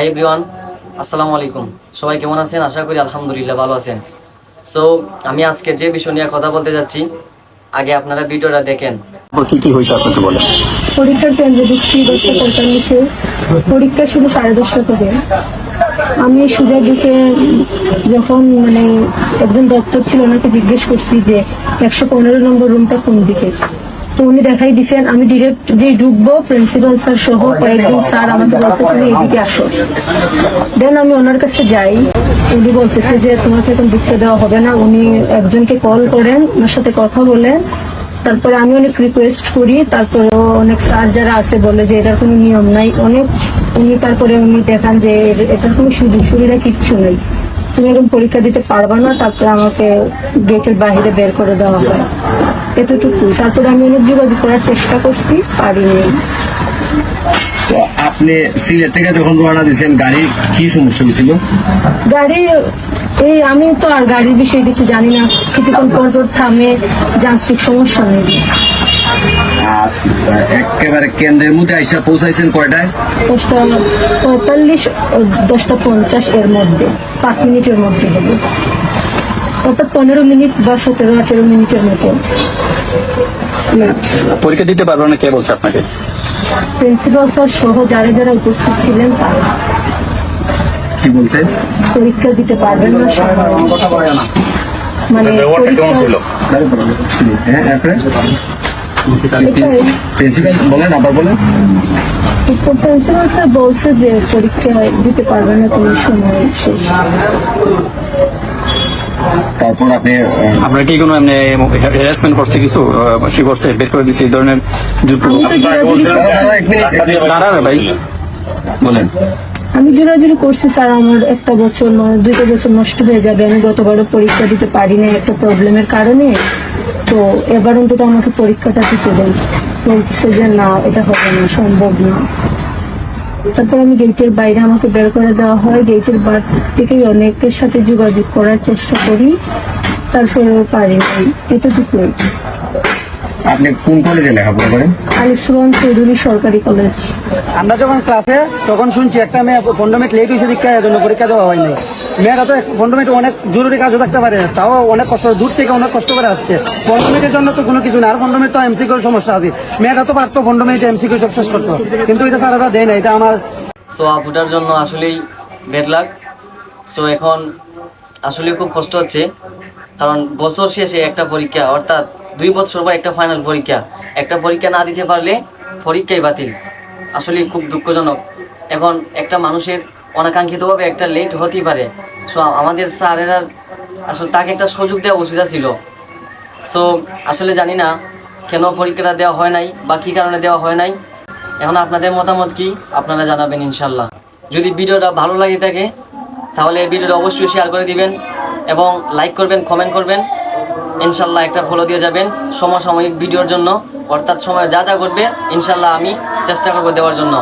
Hi everyone আসসালামু আলাইকুম। সবাই কেমন আছেন? আশা করি আলহামদুলিল্লাহ ভালো আছেন। সো আমি আজকে যে বিষয় নিয়ে কথা বলতে যাচ্ছি আগে আপনারা ভিডিওটা দেখেন। কি কি হয়েছে আপনি বলেন? পরীক্ষার কেন্দ্রে দিচ্ছি দশটা পঁয়তাল্লিশে পরীক্ষা শুরু সাড়ে দশটা থেকে। আমি সোজা দিকে যখন মানে একজন ডক্টর ছিল ওনাকে জিজ্ঞেস করছি যে একশো পনেরো নম্বর রুমটা কোন দিকে? তো উনি দেখাই দিছেন, আমি ডিরেক্ট যে ঢুকবো প্রিন্সিপাল স্যার সহ কয়েকজন স্যার আমাকে বলছে, তুমি এদিকে আসো। দেন আমি ওনার কাছে যাই, উনি বলতেছে যে, তোমাকে এখন ঢুকতে দেওয়া হবে না। উনি একজনকে কল করেন, ওনার সাথে কথা বলেন। তারপরে আমি অনেক রিকোয়েস্ট করি তারপরে অনেক স্যার যারা আছে বলে যে, এটার কোনো নিয়ম নাই। অনেক উনি তারপরে উনি দেখান যে, এটার কোনো সুযোগ সুবিধা কিচ্ছু নেই। তুমি এখন পরীক্ষা দিতে পারবা না তারপরে আমাকে গেটের বাইরে বের করে দেওয়া হয়। এতটুকু। তারপরে আমি অনেক যোগাযোগ করার চেষ্টা করছি পারিনি। তো আপনি সিলেট থেকে যখন রওনা দিয়েছেন গাড়ি কি সমস্যা হয়েছিল? গাড়ি এই আমি তো আর গাড়ির বিষয়ে কিছু জানি না। কিছুক্ষণ পর থামে যান্ত্রিক সমস্যা নেই। একেবারে কেন্দ্রের মধ্যে আইসা পৌঁছাইছেন কয়টায়? দশটা পঁয়তাল্লিশ দশটা পঞ্চাশ এর মধ্যে পাঁচ মিনিটের মধ্যে হবে অর্থাৎ পনেরো মিনিট বা সতেরো আঠেরো মিনিটের মতো। পরীক্ষা দিতে পারবেন না কে বলছে আপনাকে? প্রিন্সিপাল স্যার সহ যারা যারা উপস্থিত ছিলেন তারা। কি বলছেন পরীক্ষা দিতে পারবেন না সবাই। মানে পরীক্ষা- হ্যাঁ এরপরে এটাই। প্রিন্সিপাল বলেন আবার বলেন। প্রিন্সিপাল স্যার বলছে যে পরীক্ষা দিতে পারবে না তুমি সময় শেষ। তারপর আপনি আপনার কি কোনো এমনি হ্যারাসমেন্ট করছে কিছু? কি করছে? বের করে দিচ্ছে এই ধরনের। দাঁড়াবে ভাই। বলেন। আমি জোরাজুরি করছি স্যার আমার একটা বছর নয় দুটো বছর নষ্ট হয়ে যাবে। আমি গতবারও পরীক্ষা দিতে পারি না একটা প্রবলেমের কারণে। তো এবার অন্তত আমাকে পরীক্ষাটা দিতে দেন। বলছে যে না এটা হবে না সম্ভব না। তারপর আমি গেটের বাইরে আমাকে বের করে দেওয়া হয়। গেটের বার থেকেই অনেকের সাথে যোগাযোগ করার চেষ্টা করি। তারপরেও পারি নাই। এতটুকুই আপনি কোন কলেজে লেখাপড়া করেন? চৌধুরী সরকারি কলেজ আমরা যখন ক্লাসে তখন শুনছি একটা মেয়ে পনেরো মিনিট লেট হয়েছে দীক্ষা জন্য পরীক্ষা দেওয়া হয়নি মেয়েরা তো পনেরো মিনিট অনেক জরুরি কাজও থাকতে পারে, তাও অনেক কষ্ট, দূর থেকে অনেক কষ্ট করে আসছে। পনেরো মিনিটের জন্য তো কোনো কিছু না আর পনেরো মিনিট তো এমসি করে সমস্যা আছে। মেয়েরা তো পারতো পনেরো মিনিট এমসি করে সব শেষ করতো, কিন্তু এটা স্যারেরা দেয় না, এটা আমার সো আপুটার জন্য আসলেই বেড লাগ সো এখন আসলে খুব কষ্ট হচ্ছে, কারণ বছর শেষে একটা পরীক্ষা, অর্থাৎ দুই বছর পর একটা ফাইনাল পরীক্ষা। একটা পরীক্ষা না দিতে পারলে পরীক্ষাই বাতিল। আসলে খুব দুঃখজনক। এখন একটা মানুষের অনাকাঙ্ক্ষিতভাবে একটা লেট হতেই পারে। সো আমাদের স্যারেরা আসলে তাকে একটা সুযোগ দেওয়া উচিত ছিল। সো আসলে জানি না কেন পরীক্ষাটা দেওয়া হয় নাই বা কী কারণে দেওয়া হয় নাই। এখন আপনাদের মতামত কি? আপনারা জানাবেন ইনশাল্লাহ যদি ভিডিওটা ভালো লাগে থাকে, তাহলে ভিডিওটা অবশ্যই শেয়ার করে দিবেন এবং লাইক করবেন কমেন্ট করবেন। ইনশাল্লাহ একটা ফলো দিয়ে যাবেন সমসাময়িক ভিডিওর জন্য। অর্থাৎ সময় যা যা করবে ইনশাল্লাহ আমি চেষ্টা করব দেওয়ার জন্য।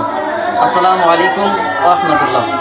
আসসালামু আলাইকুম রহমতুল্লাহ।